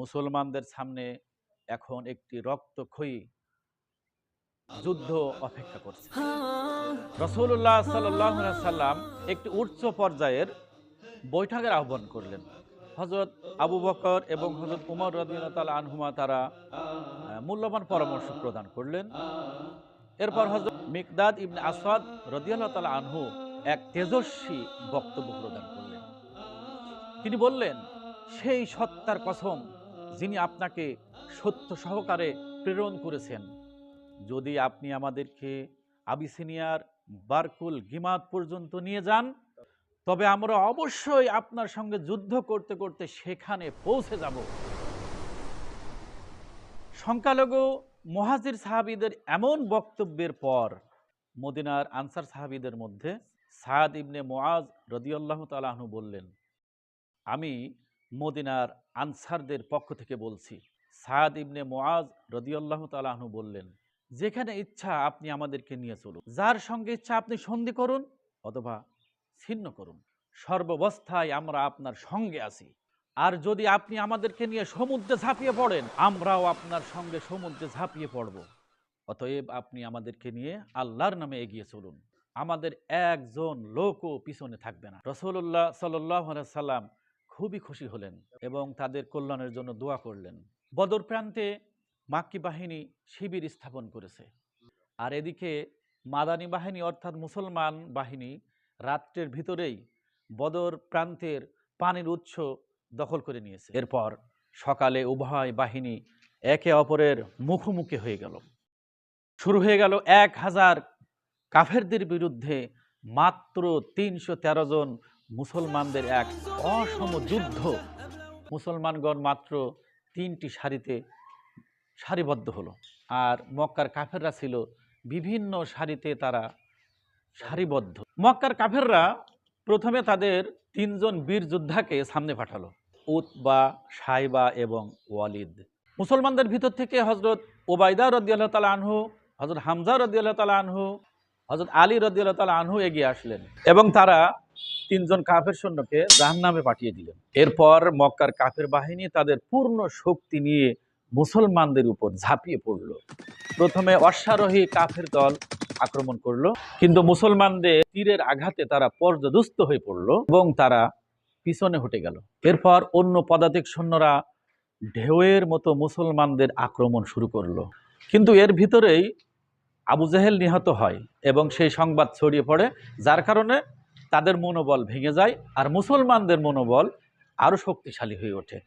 মুসলমানদের সামনে এখন একটি রক্তক্ষয়ী যুদ্ধ অপেক্ষা করছে। রসুল্লাহ সাল্লাম একটি উচ্চ পর্যায়ের বৈঠকের আহ্বান করলেন। হজরত আবু বকর এবং হজরত উমর রদিনাল আনহুমা তারা মূল্যবান পরামর্শ প্রদান করলেন। এরপর হজরত মিকদাদ ইবনে আসাদ রদিয়াল্লাহ তালা আনহু এক তেজস্বী বক্তব্য প্রদান করলেন। তিনি বললেন, সেই সত্তার কসম যিনি আপনাকে সত্য সহকারে প্রেরণ করেছেন। যদি আপনি আমাদেরকে আবিসিনিয়ার বারকুল গিমাত পর্যন্ত নিয়ে যান, তবে আমরা অবশ্যই আপনার সঙ্গে যুদ্ধ করতে করতে সেখানে পৌঁছে যাব। সংখ্যালঘু মহাজির সাহাবিদের এমন বক্তব্যের পর মদিনার আনসার সাহাবিদের মধ্যে সাদ ইবনে মোয়াজ রদিয়াল্লাহ তালাহনু বললেন, আমি মদিনার আনসারদের পক্ষ থেকে বলছি। সাদ ইবনে মোয়াজ রদিয়াল্লাহ তালাহনু বললেন, যেখানে ইচ্ছা আপনি আমাদেরকে নিয়ে চলুন। যার সঙ্গে ইচ্ছা আপনি সন্ধি করুন অথবা ছিন্ন করুন। সর্বাবস্থায় আমরা আপনার সঙ্গে আছি। আর যদি আপনি আমাদেরকে নিয়ে সমুদ্রে ঝাঁপিয়ে পড়েন, আমরাও আপনার সঙ্গে সমুদ্রে ঝাঁপিয়ে পড়ব। অতএব আপনি আমাদেরকে নিয়ে আল্লাহর নামে এগিয়ে চলুন। আমাদের একজন লোকও পিছনে থাকবে না। রসুল্লাহ সাল্লাহ সাল্লাম খুবই খুশি হলেন এবং তাদের কল্যাণের জন্য দোয়া করলেন। বদর প্রান্তে মাক্কি বাহিনী শিবির স্থাপন করেছে। আর এদিকে মাদানী বাহিনী অর্থাৎ মুসলমান বাহিনী রাত্রের ভিতরেই বদর প্রান্তের পানির উৎস দখল করে নিয়েছে। এরপর সকালে উভয় বাহিনী একে অপরের মুখোমুখি হয়ে গেল। শুরু হয়ে গেল এক হাজার কাফেরদের বিরুদ্ধে মাত্র তিনশো তেরো জন মুসলমানদের এক অসম যুদ্ধ। মুসলমানগণ মাত্র তিনটি সারিতে সারিবদ্ধ হলো। আর মক্কার কাফেররা ছিল বিভিন্ন সারিতে তারা সারিবদ্ধ। মক্কার কাফেররা প্রথমে তাদের তিনজন বীর যোদ্ধাকে সামনে পাঠালো, উতবা, সাইবা এবং ওয়ালিদ। মুসলমানদের ভিতর থেকে হজরত ওবায়দা রদিয়াল্লাহ তালা আনহু হজরত হামজা রদিয়াল্লাহ তালা আনহু হজরত আলী রদিয়াল্লাহ তালা আনহু এগিয়ে আসলেন এবং তারা তিনজন কাফের সৈন্যকে জাহান্নামে পাঠিয়ে দিলেন। এরপর মক্কার কাফের বাহিনী তাদের পূর্ণ শক্তি নিয়ে মুসলমানদের উপর ঝাঁপিয়ে পড়ল। প্রথমে অশ্বারোহী কাফের দল আক্রমণ করল, কিন্তু মুসলমানদের তীরের আঘাতে তারা পর্যদুস্ত হয়ে পড়ল এবং তারা পিছনে হটে গেল। এরপর অন্য পদাতিক সৈন্যরা ঢেউয়ের মতো মুসলমানদের আক্রমণ শুরু করল। কিন্তু এর ভিতরেই আবু জাহেল নিহত হয় এবং সেই সংবাদ ছড়িয়ে পড়ে, যার কারণে তাদের মনোবল ভেঙে যায় আর মুসলমানদের মনোবল আরও শক্তিশালী হয়ে ওঠে।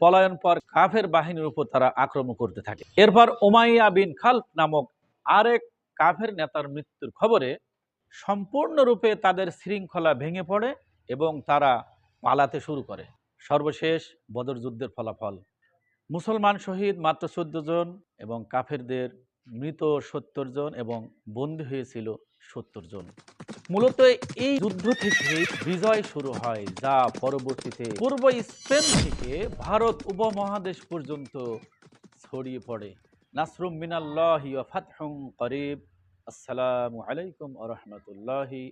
পলায়ন পর কাফের বাহিনীর উপর তারা আক্রমণ করতে থাকে। এরপর ওমাইয়া বিন খালফ নামক আরেক কাফের নেতার মৃত্যুর খবরে সম্পূর্ণরূপে তাদের শৃঙ্খলা ভেঙে পড়ে এবং তারা পালাতে শুরু করে। সর্বশেষ বদর যুদ্ধের ফলাফল। মুসলমান শহীদ মাত্র চোদ্দ জন এবং কাফেরদের মৃত সত্তর জন এবং বন্দী হয়েছিল সত্তর জন। মূলত এই যুদ্ধ থেকে বিজয় শুরু হয়, যা পরবর্তীতে পূর্ব স্পেন থেকে ভারত উপমহাদেশ পর্যন্ত ছড়িয়ে পড়ে। নাসরুম মিনাল্লাহি করিব। আসসালামু আলাইকুম আ রাহমাতুল্লাহি